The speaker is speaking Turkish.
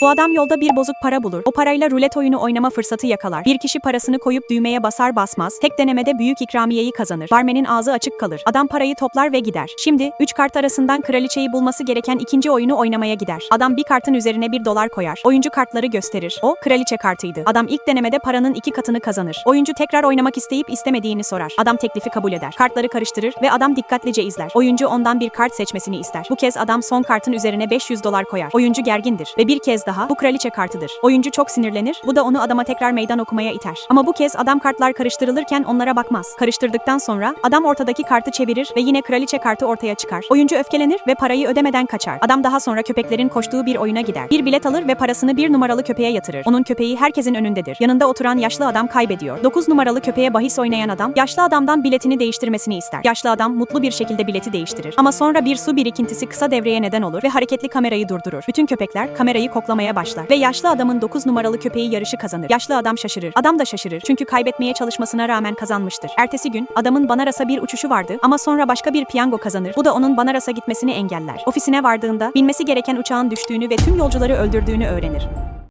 Bu adam yolda bir bozuk para bulur. O parayla rulet oyunu oynama fırsatı yakalar. Bir kişi parasını koyup düğmeye basar basmaz. Tek denemede büyük ikramiyeyi kazanır. Barmenin ağzı açık kalır. Adam parayı toplar ve gider. Şimdi 3 kart arasından kraliçeyi bulması gereken ikinci oyunu oynamaya gider. Adam bir kartın üzerine bir dolar koyar. Oyuncu kartları gösterir. O kraliçe kartıydı. Adam ilk denemede paranın iki katını kazanır. Oyuncu tekrar oynamak isteyip istemediğini sorar. Adam teklifi kabul eder. Kartları karıştırır ve adam dikkatlice izler. Oyuncu ondan bir kart seçmesini ister. Bu kez adam son kartın üzerine 500 dolar koyar. Oyuncu gergindir ve bir kez daha bu kraliçe kartıdır. Oyuncu çok sinirlenir. Bu da onu adama tekrar meydan okumaya iter. Ama bu kez adam kartlar karıştırılırken onlara bakmaz. Karıştırdıktan sonra adam ortadaki kartı çevirir ve yine kraliçe kartı ortaya çıkar. Oyuncu öfkelenir ve parayı ödemeden kaçar. Adam daha sonra köpeklerin koştuğu bir oyuna gider. Bir bilet alır ve parasını bir numaralı köpeğe yatırır. Onun köpeği herkesin önündedir. Yanında oturan yaşlı adam kaybediyor. 9 numaralı köpeğe bahis oynayan adam yaşlı adamdan biletini değiştirmesini ister. Yaşlı adam mutlu bir şekilde bileti değiştirir. Ama sonra bir su birikintisi kısa devreye neden olur ve hareketli kamerayı durdurur. Bütün köpekler kamerayı koklamaya başlar ve yaşlı adamın 9 numaralı köpeği yarışı kazanır. Yaşlı adam şaşırır. Adam da şaşırır çünkü kaybetmeye çalışmasına rağmen kazanmıştır. Ertesi gün adamın Banaras'a bir uçuşu vardı ama sonra başka bir piyango kazanır. Bu da onun Banaras'a gitmesini engeller. Ofisine vardığında binmesi gereken uçağın düştüğünü ve tüm yolcuları öldürdüğünü öğrenir.